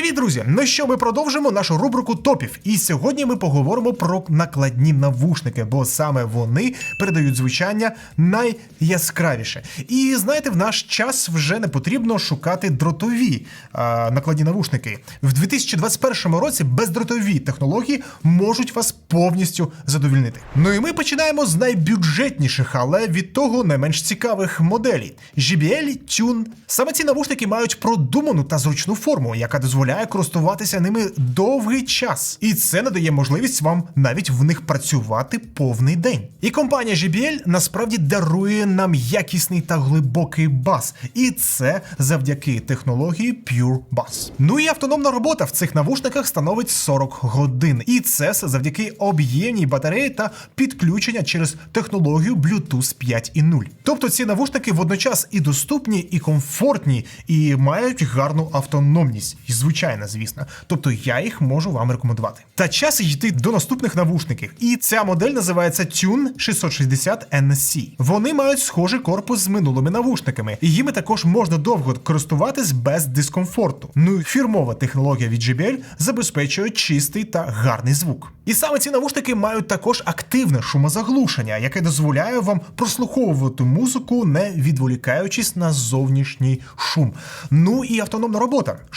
Привіт, друзі! Ну що, ми продовжимо нашу рубрику топів. І сьогодні ми поговоримо про накладні навушники, бо саме вони передають звучання найяскравіше. І знаєте, в наш час вже не потрібно шукати дротові а, накладні навушники. В 2021 році бездротові технології можуть вас повністю задовільнити. Ну і ми починаємо з найбюджетніших, але від того не менш цікавих моделей. JBL Tune. Саме ці навушники мають продуману та зручну форму, яка дозволяє користуватися ними довгий час. І це надає можливість вам навіть в них працювати повний день. І компанія JBL насправді дарує нам якісний та глибокий бас. І це завдяки технології Pure Bass. Ну і автономна робота в цих навушниках становить 40 годин. І це все завдяки об'ємній батареї та підключення через технологію Bluetooth 5.0. Тобто ці навушники водночас і доступні, і комфортні, і мають гарну автономність. І звичайно, звісно. Тобто я їх можу вам рекомендувати. Та час йти до наступних навушників. І ця модель називається Tune 660 NC. Вони мають схожий корпус з минулими навушниками. І їми також можна довго користуватись без дискомфорту. Ну і фірмова технологія від JBL забезпечує чистий та гарний звук. І саме ці навушники мають також активне шумозаглушення, яке дозволяє вам прослуховувати музику, не відволікаючись на зовнішній шум. Ну і автономна робота з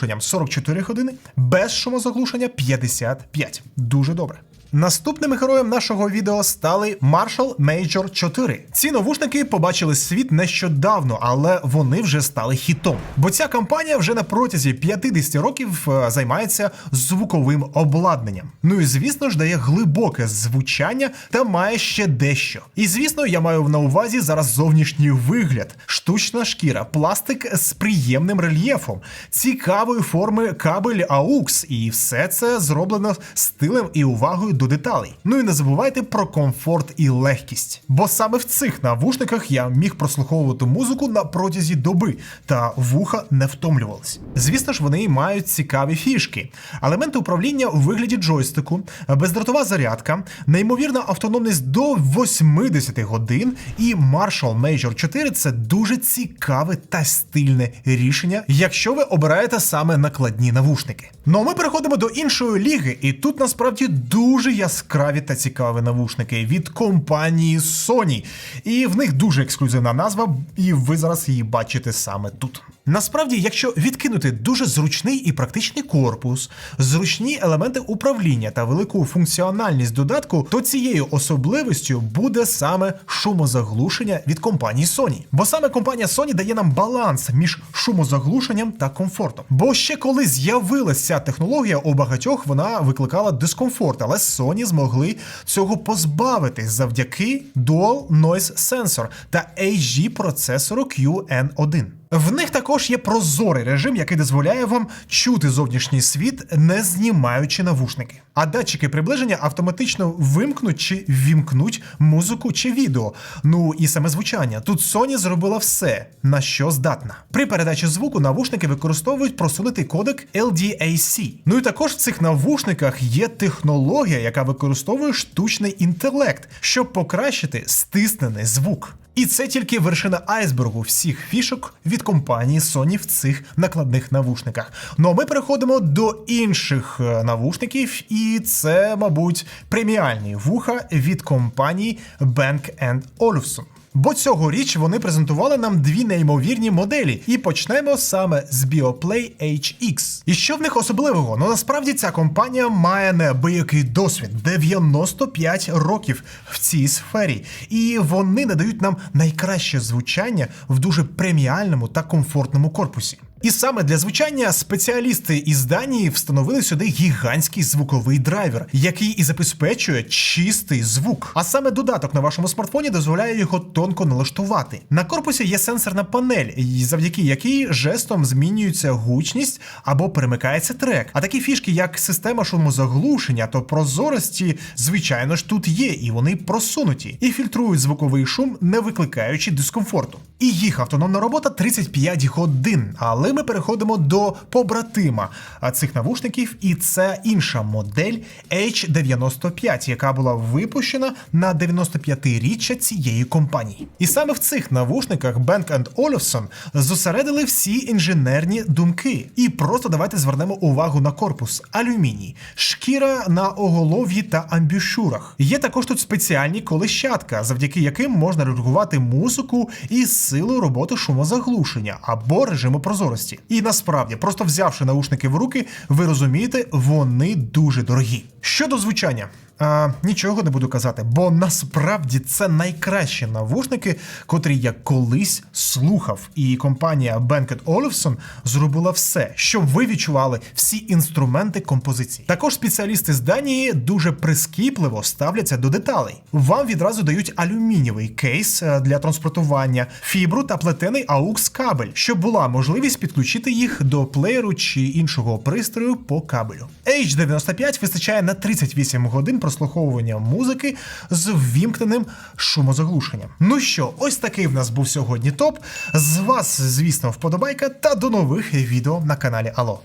шумозаглушенням 44 години, без шумозаглушення 55. Дуже добре. Наступним героєм нашого відео стали Marshall Major 4. Ці навушники побачили світ нещодавно, але вони вже стали хітом. Бо ця компанія вже на протязі 50 років е, займається звуковим обладнанням. Ну і звісно ж дає глибоке звучання та має ще дещо. І звісно, я маю на увазі зараз зовнішній вигляд, штучна шкіра, пластик з приємним рельєфом, цікавої форми кабель AUX, і все це зроблено стилем і увагою до деталей. Ну і не забувайте про комфорт і легкість. Бо саме в цих навушниках я міг прослуховувати музику на протязі доби, та вуха не втомлювались. Звісно ж, вони мають цікаві фішки, елементи управління у вигляді джойстику, бездротова зарядка, неймовірна автономність до 80 годин, і Marshall Major 4 це дуже цікаве та стильне рішення, якщо ви обираєте саме накладні навушники. Ну а ми переходимо до іншої ліги, і тут насправді дуже яскраві та цікаві навушники від компанії Sony. І в них дуже ексклюзивна назва, і ви зараз її бачите саме тут. Насправді, якщо відкинути дуже зручний і практичний корпус, зручні елементи управління та велику функціональність додатку, то цією особливістю буде саме шумозаглушення від компанії Sony. Бо саме компанія Sony дає нам баланс між шумозаглушенням та комфортом. Бо ще коли з'явилася ця технологія, у багатьох вона викликала дискомфорт, але Sony змогли цього позбавитись завдяки Dual Noise Sensor та HG процесору QN1. В них також є прозорий режим, який дозволяє вам чути зовнішній світ, не знімаючи навушники. А датчики приближення автоматично вимкнуть чи вімкнуть музику чи відео. Ну і саме звучання. Тут Sony зробила все, на що здатна. При передачі звуку навушники використовують просунутий кодек LDAC. Ну і також в цих навушниках є технологія, яка використовує штучний інтелект, щоб покращити стиснений звук. І це тільки вершина айсбергу всіх фішок від компанії Sony в цих накладних навушниках. Ну а ми переходимо до інших е, навушників, і це, мабуть, преміальні вуха від компанії Bank Olufsen. Бо цьогоріч вони презентували нам дві неймовірні моделі, і почнемо саме з BioPlay HX. І що в них особливого? Ну насправді ця компанія має неабиякий досвід 95 років в цій сфері, і вони надають нам найкраще звучання в дуже преміальному та комфортному корпусі. І саме для звучання спеціалісти із Данії встановили сюди гігантський звуковий драйвер, який і забезпечує чистий звук. А саме додаток на вашому смартфоні дозволяє його тонко налаштувати. На корпусі є сенсорна панель, завдяки якій жестом змінюється гучність або перемикається трек. А такі фішки, як система шумозаглушення та прозорості, звичайно ж тут є, і вони просунуті і фільтрують звуковий шум, не викликаючи дискомфорту. І їх автономна робота 35 годин, але Але ми переходимо до побратима цих навушників, і це інша модель H95, яка була випущена на 95-річчя цієї компанії. І саме в цих навушниках Bang Olufsen зосередили всі інженерні думки. І просто давайте звернемо увагу на корпус, алюміній, шкіра на оголов'ї та амбушурах. Є також тут спеціальні колищатка, завдяки яким можна редагувати музику і силу роботи шумозаглушення або режиму прозорості. І насправді, просто взявши наушники в руки, ви розумієте, вони дуже дорогі. Щодо звучання. А, нічого не буду казати, бо насправді це найкращі навушники, котрі я колись слухав. І компанія Bang Olufsen зробила все, щоб ви відчували всі інструменти композиції. Також спеціалісти з Данії дуже прискіпливо ставляться до деталей. Вам відразу дають алюмінієвий кейс е, для транспортування, фібру та плетений AUX кабель, щоб була можливість підключити їх до плеєру чи іншого пристрою по кабелю. H95 вистачає на 38 годин прослуховування музики з ввімкненим шумозаглушенням. Ну що, ось такий в нас був сьогодні топ. З вас, звісно, вподобайка та до нових відео на каналі Алло.